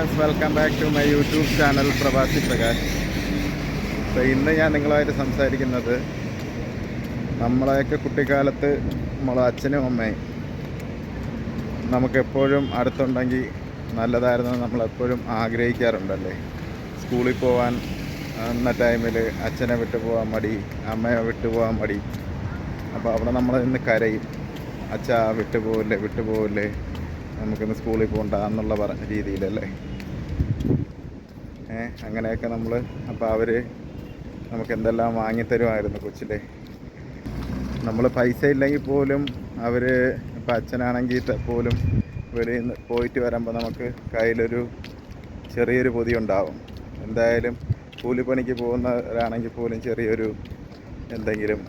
Friends welcome back to my YouTube channel പ്രവാസി പ്രകാശ് അപ്പോൾ ഇന്ന് ഞാൻ നിങ്ങളുമായിട്ട് സംസാരിക്കുന്നത് നമ്മളെയൊക്കെ കുട്ടിക്കാലത്ത് നമ്മളെ അച്ഛനും അമ്മയും നമുക്കെപ്പോഴും അടുത്തുണ്ടെങ്കിൽ നല്ലതായിരുന്നു നമ്മളെപ്പോഴും ആഗ്രഹിക്കാറുണ്ടല്ലേ? സ്കൂളിൽ പോകാൻ എന്ന ടൈമിൽ അച്ഛനെ വിട്ടു പോകാൻ മടി അമ്മയെ വിട്ടു പോകാൻ മടി. അപ്പോൾ അവിടെ നമ്മൾ ഇന്ന് കരയും. അച്ഛാ വിട്ടു വിട്ടുപോകില്ലേ വിട്ടു പോവില്ലേ? നമുക്കിന്ന് സ്കൂളിൽ പോകണ്ട എന്നുള്ള പറഞ്ഞ രീതിയിലല്ലേ? അങ്ങനെയൊക്കെ നമ്മൾ അപ്പോൾ അവർ നമുക്ക് എന്തെല്ലാം വാങ്ങിത്തരുമായിരുന്നു കൊച്ചിലെ. നമ്മൾ പൈസ ഇല്ലെങ്കിൽ പോലും അവർ ഇപ്പം അച്ഛനാണെങ്കിൽ പോലും വെളിയിൽ നിന്ന് പോയിട്ട് വരുമ്പോൾ നമുക്ക് കയ്യിലൊരു ചെറിയൊരു പൊതി ഉണ്ടാവും എന്തായാലും കൂലിപ്പണിക്ക് പോകുന്നവരാണെങ്കിൽ പോലും ചെറിയൊരു എന്തെങ്കിലും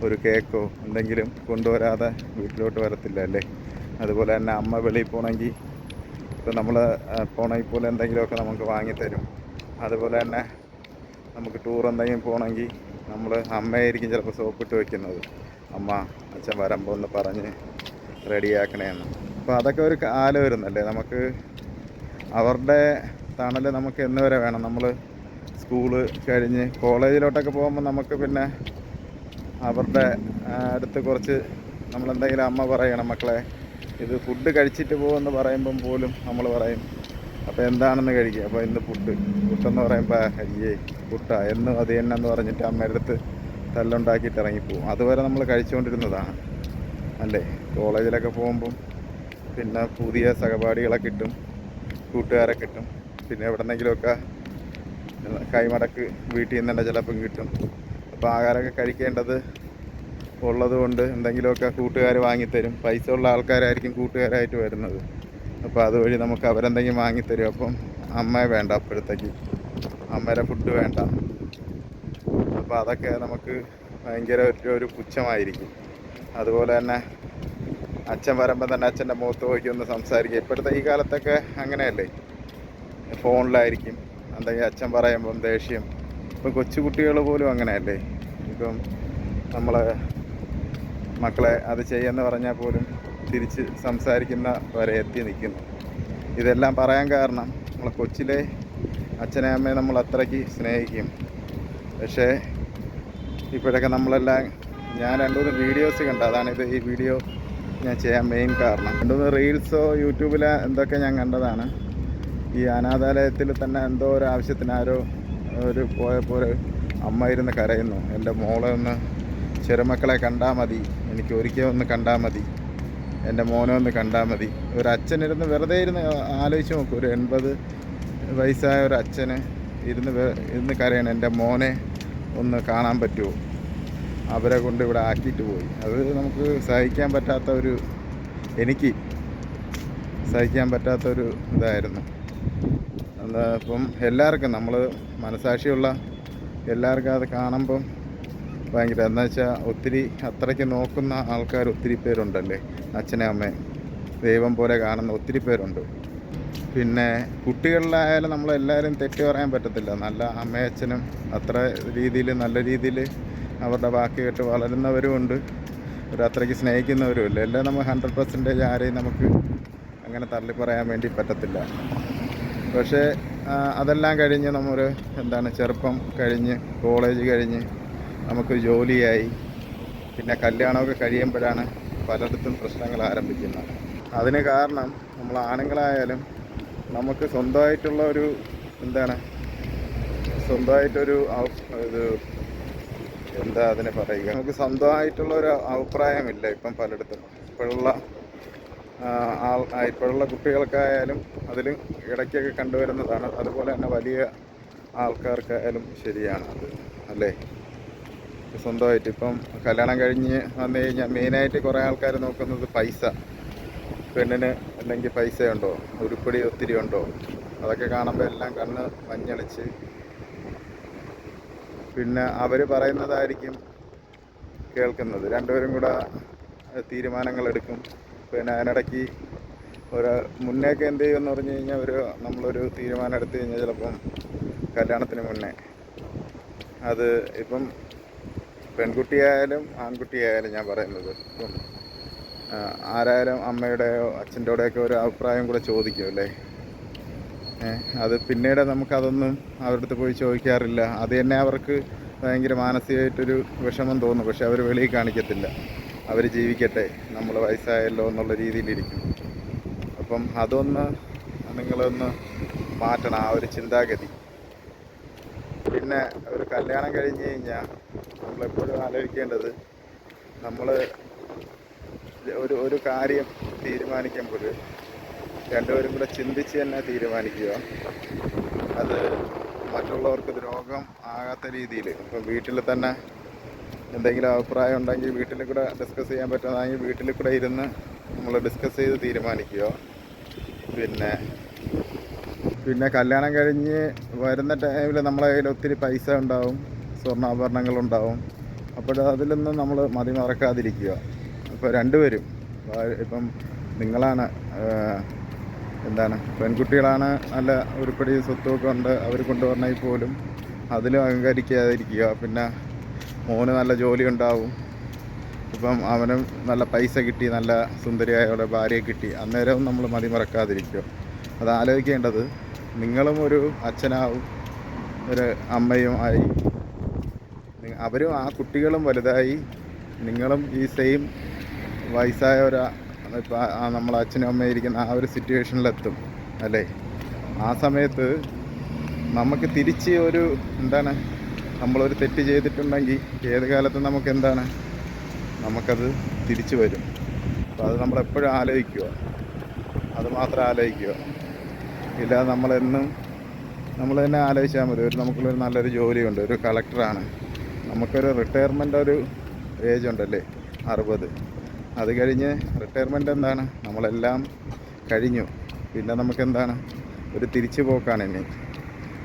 ഒരു കേക്കോ എന്തെങ്കിലും കൊണ്ടുവരാതെ വീട്ടിലോട്ട് വരത്തില്ല അല്ലേ? അതുപോലെ തന്നെ അമ്മ വെളിയിൽ പോകണമെങ്കിൽ ഇപ്പം നമ്മൾ പോണെങ്കിൽ പോലെ എന്തെങ്കിലുമൊക്കെ നമുക്ക് വാങ്ങിത്തരും അതുപോലെ തന്നെ നമുക്ക് ടൂർ എന്തെങ്കിലും പോകണമെങ്കിൽ നമ്മൾ അമ്മയായിരിക്കും ചിലപ്പോൾ സോപ്പിട്ട് വയ്ക്കുന്നത് അമ്മ അച്ഛൻ വരുമ്പോൾ ഒന്ന് പറഞ്ഞ് റെഡിയാക്കണേന്ന് അപ്പോൾ അതൊക്കെ ഒരു കാലം വരുന്നല്ലേ? നമുക്ക് അവരുടെ തണൽ നമുക്ക് എന്ന് വരെ വേണം. നമ്മൾ സ്കൂൾ കഴിഞ്ഞ് കോളേജിലോട്ടൊക്കെ പോകുമ്പോൾ നമുക്ക് പിന്നെ അവരുടെ അടുത്ത് കുറച്ച് നമ്മളെന്തെങ്കിലും അമ്മ പറയണം മക്കളെ. ഇത് ഫുഡ് കഴിച്ചിട്ട് പോകുമെന്ന് പറയുമ്പം പോലും നമ്മൾ പറയും അപ്പോൾ എന്താണെന്ന് കഴിക്കുക അപ്പോൾ ഇന്ന് ഫുഡ് ഫുഡെന്ന് പറയുമ്പോൾ അയ്യേ ഫുഡാ എന്ന് അത് തന്നെ എന്ന് പറഞ്ഞിട്ട് അമ്മയുടെ അടുത്ത് തല്ലുണ്ടാക്കിയിട്ട് ഇറങ്ങിപ്പോവും. അതുവരെ നമ്മൾ കഴിച്ചുകൊണ്ടിരുന്നതാണ്. അല്ലേ? കോളേജിലൊക്കെ പോകുമ്പം പിന്നെ പുതിയ സഹപാഠികളെ കിട്ടും കൂട്ടുകാരെ കിട്ടും പിന്നെ എവിടെന്നെങ്കിലുമൊക്കെ കൈമടക്ക് വീട്ടിൽ നിന്ന് തന്നെ ചിലപ്പം കിട്ടും. അപ്പോൾ ആഹാരമൊക്കെ കഴിക്കേണ്ടത് ഉള്ളത് കൊണ്ട് എന്തെങ്കിലുമൊക്കെ കൂട്ടുകാർ വാങ്ങിത്തരും. പൈസ ഉള്ള ആൾക്കാരായിരിക്കും കൂട്ടുകാരായിട്ട് വരുന്നത്. അപ്പോൾ അതുവഴി നമുക്ക് അവരെന്തെങ്കിലും വാങ്ങിത്തരും. അപ്പം അമ്മയെ വേണ്ട അപ്പോഴത്തേക്ക്. അമ്മയുടെ ഫുഡ് വേണ്ട. അപ്പോൾ അതൊക്കെ നമുക്ക് ഭയങ്കര ഒരു പുച്ഛമായിരിക്കും. അതുപോലെ തന്നെ അച്ഛൻ വരുമ്പോൾ തന്നെ അച്ഛന്റെ മുഖത്ത് നോക്കി ഒന്ന് സംസാരിക്കുക. ഇപ്പോഴത്തെ ഈ കാലത്തൊക്കെ അങ്ങനെയല്ലേ? ഫോണിലായിരിക്കും. എന്തെങ്കിലും അച്ഛൻ പറയുമ്പം ദേഷ്യം. ഇപ്പം കൊച്ചുകുട്ടികൾ പോലും അങ്ങനെയല്ലേ? ഇപ്പം നമ്മൾ മക്കളെ അത് ചെയ്യുമെന്ന് പറഞ്ഞാൽ പോലും തിരിച്ച് സംസാരിക്കുന്ന വരെ എത്തി നിൽക്കുന്നു. ഇതെല്ലാം പറയാൻ കാരണം നമ്മളെ കൊച്ചിലെ അച്ഛനെ അമ്മയെ നമ്മൾ അത്രയ്ക്ക് സ്നേഹിക്കും. പക്ഷേ ഇപ്പോഴൊക്കെ നമ്മളെല്ലാം ഞാൻ രണ്ടുമൂന്ന് വീഡിയോസ് കണ്ട. അതാണ് ഇത് ഈ വീഡിയോ ഞാൻ ചെയ്യാൻ മെയിൻ കാരണം. രണ്ടുമൂന്ന് റീൽസോ യൂട്യൂബിലെ എന്തൊക്കെ ഞാൻ കണ്ടതാണ്. ഈ അനാഥാലയത്തിൽ തന്നെ എന്തോ ഒരു ആവശ്യത്തിന് ആരോ ഒരു പോയപ്പോൾ അമ്മ ഇരുന്ന് കരയുന്നു. എന്റെ മോളെ ഒന്ന് ചെറുമക്കളെ കണ്ടാൽ മതി. എനിക്ക് ഒരിക്കൽ ഒന്ന് കണ്ടാൽ മതി. എന്റെ മോനെ ഒന്ന് കണ്ടാൽ മതി. ഒരു അച്ഛനിരുന്ന് വെറുതെ ഇരുന്ന് ആലോചിച്ച് നോക്കും. ഒരു എൺപത് വയസ്സായ ഒരു അച്ഛന് ഇരുന്ന് ഇരുന്ന് കരയണം. എന്റെ മോനെ ഒന്ന് കാണാൻ പറ്റുമോ? അവരെ കൊണ്ട് ഇവിടെ ആക്കിയിട്ട് പോയി. അത് നമുക്ക് സഹിക്കാൻ പറ്റാത്ത ഒരു എനിക്ക് സഹിക്കാൻ പറ്റാത്ത ഒരു ഇതായിരുന്നു. എന്താ ഇപ്പം എല്ലാവർക്കും നമ്മൾ മനസാക്ഷിയുള്ള എല്ലാവർക്കും അത് കാണുമ്പം ഭയങ്കര എന്താ വെച്ചാൽ ഒത്തിരി അത്രയ്ക്ക് നോക്കുന്ന ആൾക്കാർ ഒത്തിരി പേരുണ്ടല്ലേ? അച്ഛനെ അമ്മേ ദൈവം പോലെ കാണുന്ന ഒത്തിരി പേരുണ്ട്. പിന്നെ കുട്ടികളിലായാലും നമ്മളെല്ലാവരും തെറ്റി പറയാൻ പറ്റത്തില്ല. നല്ല അമ്മയച്ഛനും അത്ര രീതിയിൽ നല്ല രീതിയിൽ അവരുടെ വാക്ക് കേട്ട് വളരുന്നവരുമുണ്ട് ഒരു അത്രയ്ക്ക് സ്നേഹിക്കുന്നവരുമില്ല എല്ലാം നമ്മൾ ഹൺഡ്രഡ് പെർസെന്റേജ് ആരെയും നമുക്ക് അങ്ങനെ തള്ളി പറയാൻ വേണ്ടി പറ്റത്തില്ല. പക്ഷേ അതെല്ലാം കഴിഞ്ഞ് നമ്മൾ എന്താണ് ചെറുപ്പം കഴിഞ്ഞ് കോളേജ് കഴിഞ്ഞ് നമുക്ക് ജോലിയായി. പിന്നെ കല്യാണമൊക്കെ കഴിയുമ്പോഴാണ് പലയിടത്തും പ്രശ്നങ്ങൾ ആരംഭിക്കുന്നത്. അതിന് കാരണം നമ്മൾ ആണുങ്ങളായാലും നമുക്ക് സ്വന്തമായിട്ടുള്ള ഒരു എന്താണ്? സ്വന്തമായിട്ടൊരു ഇത് എന്താ അതിനെ പറയുക? നമുക്ക് സ്വന്തമായിട്ടുള്ള ഒരു അഭിപ്രായമില്ല ഇപ്പം പലയിടത്തും. ഇപ്പോഴുള്ള ആൾ ഇപ്പോഴുള്ള കുട്ടികൾക്കായാലും അതിലും ഇടയ്ക്കൊക്കെ കണ്ടുവരുന്നതാണ്. അതുപോലെ തന്നെ വലിയ ആൾക്കാർക്കായാലും ശരിയാണ് അത്. അല്ലേ? സ്വന്തമായിട്ട് ഇപ്പം കല്യാണം കഴിഞ്ഞ് വന്നു കഴിഞ്ഞാൽ മെയിനായിട്ട് കുറേ ആൾക്കാർ നോക്കുന്നത് പൈസ. പെണ്ണിന് അല്ലെങ്കിൽ പൈസ ഉണ്ടോ ഉരുപ്പടി ഒത്തിരി ഉണ്ടോ? അതൊക്കെ കാണുമ്പോൾ എല്ലാം കണ്ണ് മഞ്ഞളിച്ച്. പിന്നെ അവർ പറയുന്നതായിരിക്കും കേൾക്കുന്നത്. രണ്ടുപേരും കൂടെ തീരുമാനങ്ങൾ എടുക്കും. പിന്നെ അതിനിടയ്ക്ക് ഒരു മുന്നേക്ക് എന്ത് ചെയ്യുമെന്ന് പറഞ്ഞു കഴിഞ്ഞാൽ ഒരു നമ്മളൊരു തീരുമാനം എടുത്തു കഴിഞ്ഞാൽ ചിലപ്പം കല്യാണത്തിന് മുന്നേ. അത് ഇപ്പം പെൺകുട്ടിയായാലും ആൺകുട്ടിയായാലും ഞാൻ പറയുന്നത് ആരായാലും അമ്മയുടെയോ അച്ഛന്റെയോടെയൊക്കെ ഒരു അഭിപ്രായം കൂടെ ചോദിക്കും അല്ലേ? അത് പിന്നീട് നമുക്കതൊന്നും അവരുടെ അടുത്ത് പോയി ചോദിക്കാറില്ല. അത് തന്നെ അവർക്ക് ഭയങ്കര മാനസികമായിട്ടൊരു വിഷമം തോന്നും. പക്ഷെ അവർ വെളിയിൽ കാണിക്കത്തില്ല. അവർ ജീവിക്കട്ടെ നമ്മൾ വയസ്സായല്ലോ എന്നുള്ള രീതിയിലിരിക്കും. അപ്പം അതൊന്ന് നിങ്ങളൊന്ന് മാറ്റണം. ആ ഒരു ചിന്താഗതി. പിന്നെ ഒരു കല്യാണം കഴിഞ്ഞ് കഴിഞ്ഞാൽ നമ്മളെപ്പോഴും ആലോചിക്കേണ്ടത് നമ്മൾ ഒരു ഒരു കാര്യം തീരുമാനിക്കുമ്പോൾ രണ്ടുപേരും കൂടെ ചിന്തിച്ച് തന്നെ തീരുമാനിക്കുക. അത് മറ്റുള്ളവർക്ക് രോഗം ആകാത്ത രീതിയിൽ ഇപ്പം വീട്ടിൽ തന്നെ എന്തെങ്കിലും അഭിപ്രായം ഉണ്ടെങ്കിൽ വീട്ടിൽ കൂടെ ഡിസ്കസ് ചെയ്യാൻ പറ്റുന്നതാണെങ്കിൽ വീട്ടിൽ കൂടെ ഇരുന്ന് നമ്മൾ ഡിസ്കസ് ചെയ്ത് തീരുമാനിക്കുക. പിന്നെ പിന്നെ കല്യാണം കഴിഞ്ഞ് വരുന്ന ടൈമിൽ നമ്മളെ കയ്യിൽ ഒത്തിരി പൈസ ഉണ്ടാവും. സ്വർണാഭരണങ്ങളുണ്ടാവും. അപ്പോൾ അതിലൊന്നും നമ്മൾ മതി മറക്കാതിരിക്കുക അപ്പോൾ രണ്ടുപേരും ഇപ്പം നിങ്ങളാണ് എന്താണ് പെൺകുട്ടികളാണ് നല്ല ഉരുപ്പടി സ്വത്തുമൊക്കെ ഉണ്ട് അവർ കൊണ്ടുവരണമെങ്കിൽ പോലും അതിലും അഹങ്കരിക്കാതിരിക്കുക. പിന്നെ മോന് നല്ല ജോലി ഉണ്ടാവും. ഇപ്പം അവനും നല്ല പൈസ കിട്ടി നല്ല സുന്ദരിയായ ഭാര്യയെ കിട്ടി. അന്നേരവും നമ്മൾ മതിമറക്കാതിരിക്കുക അത് ആലോചിക്കേണ്ടത് നിങ്ങളും ഒരു അച്ഛനാവും ഒരു അമ്മയും ആയി അവരും ആ കുട്ടികളും വലുതായി. നിങ്ങളും ഈ സെയിം വയസ്സായ ഒരു ഇപ്പം നമ്മളെ അച്ഛനും അമ്മയും ഇരിക്കുന്ന ആ ഒരു സിറ്റുവേഷനിലെത്തും അല്ലേ? ആ സമയത്ത് നമുക്ക് തിരിച്ച് ഒരു എന്താണ് നമ്മളൊരു തെറ്റ് ചെയ്തിട്ടുണ്ടെങ്കിൽ ഏത് കാലത്തും നമുക്ക് എന്താണ് നമുക്കത് തിരിച്ചു വരും. അപ്പോൾ അത് നമ്മളെപ്പോഴും ആലോചിക്കുക. അത് മാത്രം ആലോചിക്കുക. ഇല്ലാതെ നമ്മളെന്നും നമ്മൾ തന്നെ ആലോചിച്ചാൽ മതി. ഒരു നമുക്കുള്ളൊരു നല്ലൊരു ജോലിയുണ്ട്. ഒരു കളക്ടറാണ് നമുക്കൊരു റിട്ടയർമെന്റ് ഒരു ഏജ് ഉണ്ടല്ലേ അറുപത്. അത് കഴിഞ്ഞ് റിട്ടയർമെന്റ് എന്താണ്? നമ്മളെല്ലാം കഴിഞ്ഞു. പിന്നെ നമുക്കെന്താണ്? ഒരു തിരിച്ചു പോക്കാണ് ഇനി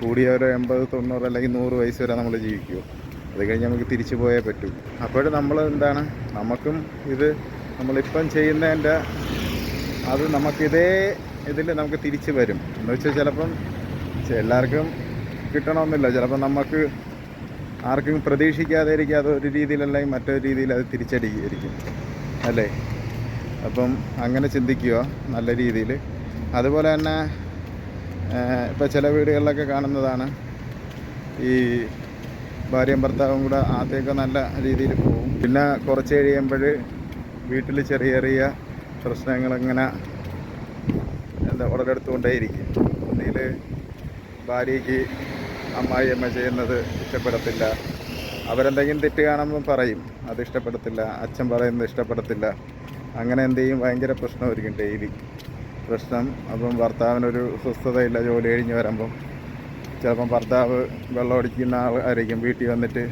കൂടിയ ഒരു എൺപത് തൊണ്ണൂറ് അല്ലെങ്കിൽ നൂറ് വയസ്സ് വരെ നമ്മൾ ജീവിക്കൂ. അത് കഴിഞ്ഞ് നമുക്ക് തിരിച്ചു പോയേ പറ്റൂ. അപ്പോഴും നമ്മൾ എന്താണ്? നമുക്കും ഇത് നമ്മളിപ്പം ചെയ്യുന്നതിന്റെ അത് നമുക്കിതേ ഇതിൽ നമുക്ക് തിരിച്ചു വരും. എന്ന് വെച്ചാൽ ചിലപ്പം എല്ലാവർക്കും കിട്ടണമെന്നില്ല. ചിലപ്പം നമുക്ക് ആർക്കും പ്രതീക്ഷിക്കാതെ അത് ഒരു രീതിയിലല്ലെങ്കിൽ മറ്റൊരു രീതിയിൽ അത് തിരിച്ചടിക്കും അല്ലേ? അപ്പം അങ്ങനെ ചിന്തിക്കുക നല്ല രീതിയിൽ. അതുപോലെ തന്നെ ഇപ്പോൾ ചില വീടുകളിലൊക്കെ കാണുന്നതാണ് ഈ ഭാര്യയും ഭർത്താവും കൂടെ ആദ്യമൊക്കെ നല്ല രീതിയിൽ പോകും. പിന്നെ കുറച്ച് കഴിയുമ്പോൾ വീട്ടിൽ ചെറിയ ചെറിയ പ്രശ്നങ്ങളിങ്ങനെ എന്താ ഉടലെടുത്തുകൊണ്ടേയിരിക്കും. ഒന്നിൽ ഭാര്യയ്ക്ക് അമ്മായി അമ്മ ചെയ്യുന്നത് ഇഷ്ടപ്പെടത്തില്ല. അവരെന്തെങ്കിലും തെറ്റ് കാണുമ്പോൾ പറയും. അത് ഇഷ്ടപ്പെടത്തില്ല. അച്ഛൻ പറയുന്നത് ഇഷ്ടപ്പെടത്തില്ല. അങ്ങനെ എന്ത് ചെയ്യും? ഭയങ്കര പ്രശ്നമായിരിക്കും ഡെയിലി പ്രശ്നം അപ്പം ഭർത്താവിനൊരു സ്വസ്ഥതയില്ല ജോലി കഴിഞ്ഞ് വരുമ്പം. ചിലപ്പം ഭർത്താവ് വെള്ളം അടിക്കുന്ന ആളായിരിക്കും വീട്ടിൽ വന്നിട്ട്.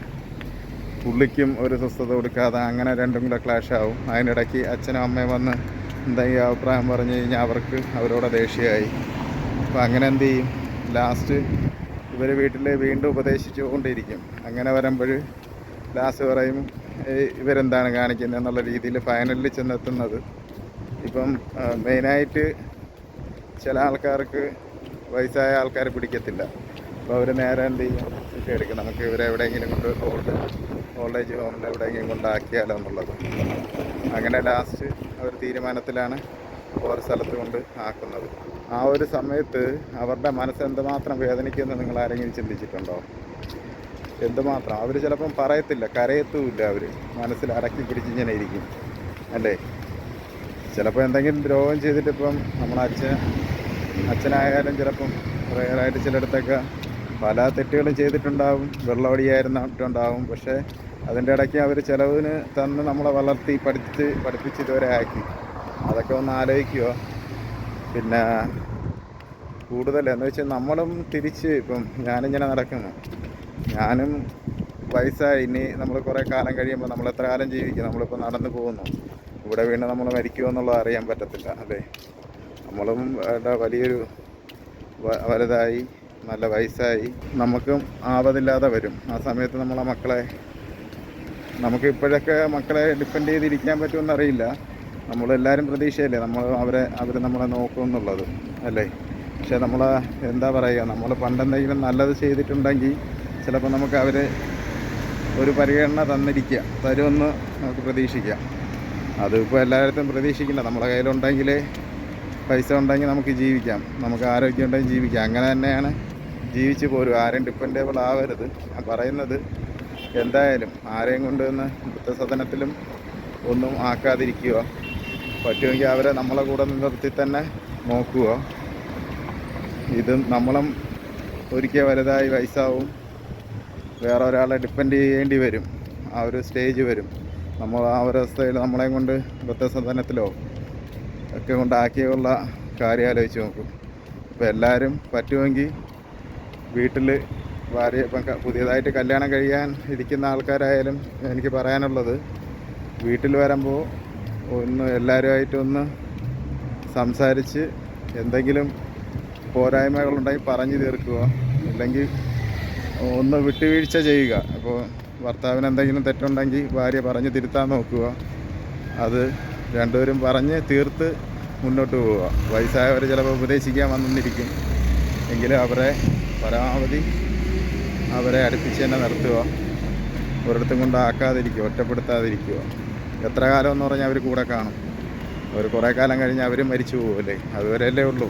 പുള്ളിക്കും ഒരു സ്വസ്ഥത കൊടുക്കാതെ അങ്ങനെ രണ്ടും കൂടെ ക്ലാഷ് ആവും. അതിനിടയ്ക്ക് അച്ഛനും അമ്മയും വന്ന് എന്തെങ്കിലും അഭിപ്രായം പറഞ്ഞു കഴിഞ്ഞാൽ അവർക്ക് അവരോട് ദേഷ്യമായി. അപ്പോൾ അങ്ങനെ എന്ത് ചെയ്യും? ലാസ്റ്റ് ഇവർ വീട്ടിൽ വീണ്ടും ഉപദേശിച്ചുകൊണ്ടിരിക്കും. അങ്ങനെ വരുമ്പോൾ ലാസ്റ്റ് പറയും "ഏയ് ഇവരെന്താണ് കാണിക്കുന്നത്? എന്നുള്ള രീതിയിൽ ഫൈനലിൽ ചെന്നെത്തുന്നത്. ഇപ്പം മെയിനായിട്ട് ചില ആൾക്കാർക്ക് വയസ്സായ ആൾക്കാർ പിടിക്കത്തില്ല. അപ്പോൾ അവർ നേരെ എന്ത് ചെയ്യും? നമുക്ക് ഇവരെ എവിടെയെങ്കിലും കൊണ്ട് ഓൾഡ് ഓൾഡ് ഏജ് ഹോമിൽ എവിടെയെങ്കിലും കൊണ്ടാക്കിയാലോ എന്നുള്ളത്. അങ്ങനെ ലാസ്റ്റ് അവർ തീരുമാനത്തിലാണ് ഓരോ സ്ഥലത്ത് കൊണ്ട് ആക്കുന്നത്. ആ ഒരു സമയത്ത് അവരുടെ മനസ്സ് എന്തുമാത്രം വേദനിക്കുമെന്ന് നിങ്ങൾ ആരെങ്കിലും ചിന്തിച്ചിട്ടുണ്ടോ? എന്തുമാത്രം? അവർ ചിലപ്പം പറയത്തില്ല കരയത്തുമില്ല അവർ മനസ്സിൽ അടക്കി പിടിച്ചിങ്ങനെ ഇരിക്കും. അല്ലേ? ചിലപ്പോൾ എന്തെങ്കിലും ദ്രോഹം ചെയ്തിട്ടിപ്പം നമ്മുടെ അച്ഛൻ അച്ഛനായാലും ചിലപ്പം റയറായിട്ട് ചിലയിടത്തൊക്കെ പല തെറ്റുകളും ചെയ്തിട്ടുണ്ടാവും വെള്ളമടിയായിരുന്നിട്ടുണ്ടാവും. പക്ഷേ അതിന്റെ ഇടയ്ക്ക് അവർ ചിലവിന് തന്ന് നമ്മളെ വളർത്തി പഠിച്ച് പഠിപ്പിച്ച് ഇതുവരെ ആക്കി. അതൊക്കെ ഒന്ന് ആലോചിക്കുക പിന്നെ കൂടുതൽ എന്ന് വെച്ചാൽ നമ്മളും തിരിച്ച് ഇപ്പം ഞാനിങ്ങനെ നടക്കുന്നു. ഞാനും വയസ്സായി ഇനി നമ്മൾ കുറേ കാലം കഴിയുമ്പോൾ നമ്മൾ എത്ര കാലം ജീവിക്കും നമ്മളിപ്പോൾ നടന്നു പോകുന്നു. ഇവിടെ വീണ് നമ്മൾ മരിക്കുമോ എന്നുള്ളത് അറിയാൻ പറ്റത്തില്ല അതെ. നമ്മളും എന്താ വലിയൊരു വലുതായി നല്ല വയസ്സായി. നമുക്കും ആവതില്ലാതെ വരും. ആ സമയത്ത് നമ്മളെ മക്കളെ നമുക്ക് ഇപ്പോഴൊക്കെ മക്കളെ ഡിപ്പെൻഡ് ചെയ്തിരിക്കാൻ പറ്റുമെന്ന് അറിയില്ല. നമ്മളെല്ലാവരും പ്രതീക്ഷയല്ലേ? നമ്മൾ അവരെ അവർ നമ്മളെ നോക്കും എന്നുള്ളത് അല്ലേ? പക്ഷേ നമ്മൾ എന്താ പറയുക നമ്മൾ പണ്ടെന്തെങ്കിലും നല്ലത് ചെയ്തിട്ടുണ്ടെങ്കിൽ ചിലപ്പോൾ നമുക്ക് അവർ ഒരു പരിഗണന തന്നിരിക്കുക തരുമെന്ന് നമുക്ക് പ്രതീക്ഷിക്കാം. അതിപ്പോൾ എല്ലായിടത്തും പ്രതീക്ഷിക്കില്ല. നമ്മുടെ കയ്യിലുണ്ടെങ്കിൽ പൈസ ഉണ്ടെങ്കിൽ നമുക്ക് ജീവിക്കാം. നമുക്ക് ആരോഗ്യം ഉണ്ടെങ്കിൽ ജീവിക്കാം. അങ്ങനെ തന്നെയാണ് ജീവിച്ച് പോരും. ആരെയും ഡിപ്പെൻഡബിൾ ആവരുത്. ഞാൻ പറയുന്നത് എന്തായാലും ആരെയും കൊണ്ടുവന്ന് വൃദ്ധസദനത്തിലും ഒന്നും ആക്കാതിരിക്കുക. പറ്റുമെങ്കിൽ അവരെ നമ്മളെ കൂടെ നിർത്തി തന്നെ നോക്കുക. ഇത് നമ്മളും ഒരിക്കൽ വലുതായി വയസ്സാവും. വേറെ ഒരാളെ ഡിപ്പെൻഡ് ചെയ്യേണ്ടി വരും. ആ ഒരു സ്റ്റേജ് വരും. നമ്മൾ ആ ഒരു അവസ്ഥയിൽ നമ്മളെ കൊണ്ട് വൃദ്ധസദനത്തിലോ ഒക്കെ കൊണ്ടാക്കിയുള്ള കാര്യം ആലോചിച്ച് നോക്കും. അപ്പോൾ എല്ലാവരും പറ്റുമെങ്കിൽ വീട്ടിൽ ഭാര്യ ഇപ്പം പുതിയതായിട്ട് കല്യാണം കഴിയാൻ ഇരിക്കുന്ന ആൾക്കാരായാലും എനിക്ക് പറയാനുള്ളത് വീട്ടിൽ വരുമ്പോൾ ഒന്ന് എല്ലാവരുമായിട്ടൊന്ന് സംസാരിച്ച് എന്തെങ്കിലും പോരായ്മകളുണ്ടെങ്കിൽ പറഞ്ഞു തീർക്കുക. അല്ലെങ്കിൽ ഒന്ന് വിട്ടുവീഴ്ച ചെയ്യുക. അപ്പോൾ ഭർത്താവിന് എന്തെങ്കിലും തെറ്റുണ്ടെങ്കിൽ ഭാര്യ പറഞ്ഞ് തിരുത്താൻ നോക്കുക. അത് രണ്ടുപേരും പറഞ്ഞ് തീർത്ത് മുന്നോട്ട് പോവുക. വയസ്സായവർ ചിലപ്പോൾ ഉപദേശിക്കാൻ വന്നിരിക്കും. എങ്കിലും അവരെ പരമാവധി അവരെ അടുപ്പിച്ച് തന്നെ നിർത്തുക. ഒരിടത്തും കൊണ്ടാക്കാതിരിക്കുക ഒറ്റപ്പെടുത്താതിരിക്കുക. എത്ര കാലം എന്ന് പറഞ്ഞാൽ അവർ കൂടെ കാണും. അവർ കുറേ കാലം കഴിഞ്ഞ് അവരും മരിച്ചു പോകുമല്ലേ അതുവരെയല്ലേ ഉള്ളൂ.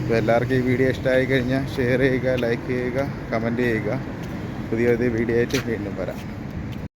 അപ്പോൾ എല്ലാവർക്കും ഈ വീഡിയോ ഇഷ്ടമായി കഴിഞ്ഞാൽ ഷെയർ ചെയ്യുക ലൈക്ക് ചെയ്യുക കമന്റ് ചെയ്യുക. പുതിയ പുതിയ വീഡിയോ ആയിട്ട് വീണ്ടും വരാം.